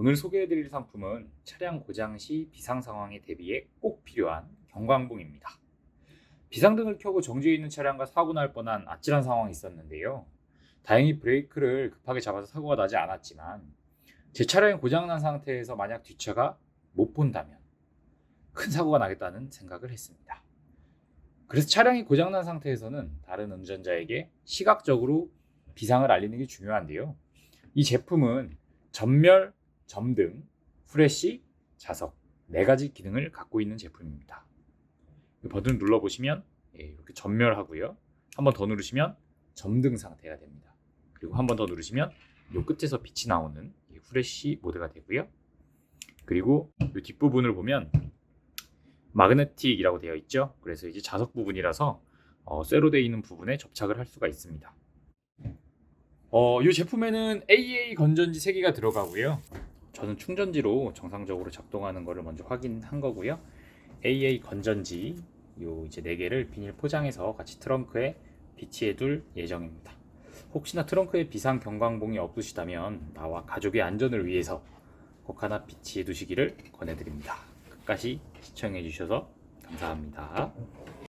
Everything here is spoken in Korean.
오늘 소개해드릴 상품은 차량 고장 시 비상 상황에 대비해 꼭 필요한 경광봉입니다. 비상등을 켜고 정지해 있는 차량과 사고 날 뻔한 아찔한 상황이 있었는데요. 다행히 브레이크를 급하게 잡아서 사고가 나지 않았지만 제 차량이 고장난 상태에서 만약 뒷차가 못 본다면 큰 사고가 나겠다는 생각을 했습니다. 그래서 차량이 고장난 상태에서는 다른 운전자에게 시각적으로 비상을 알리는 게 중요한데요. 이 제품은 전멸, 점등, 후레쉬, 자석 네 가지 기능을 갖고 있는 제품입니다. 이 버튼 눌러 보시면 예, 이렇게 전멸하고요. 한 번 더 누르시면 점등 상태가 됩니다. 그리고 한 번 더 누르시면 이 끝에서 빛이 나오는 이 후레쉬 모드가 되고요. 그리고 이 뒷부분을 보면 마그네틱이라고 되어 있죠. 그래서 이제 자석 부분이라서 어, 쇠로 되어 있는 부분에 접착을 할 수가 있습니다. 어, 이 제품에는 AA 건전지 3개가 들어가고요. 저는 충전지로 정상적으로 작동하는 것을 먼저 확인한 거고요. AA 건전지 요 이제 4개를 비닐 포장해서 같이 트렁크에 비치해 둘 예정입니다. 혹시나 트렁크에 비상 경광봉이 없으시다면 나와 가족의 안전을 위해서 꼭 하나 비치해 두시기를 권해드립니다. 끝까지 시청해 주셔서 감사합니다.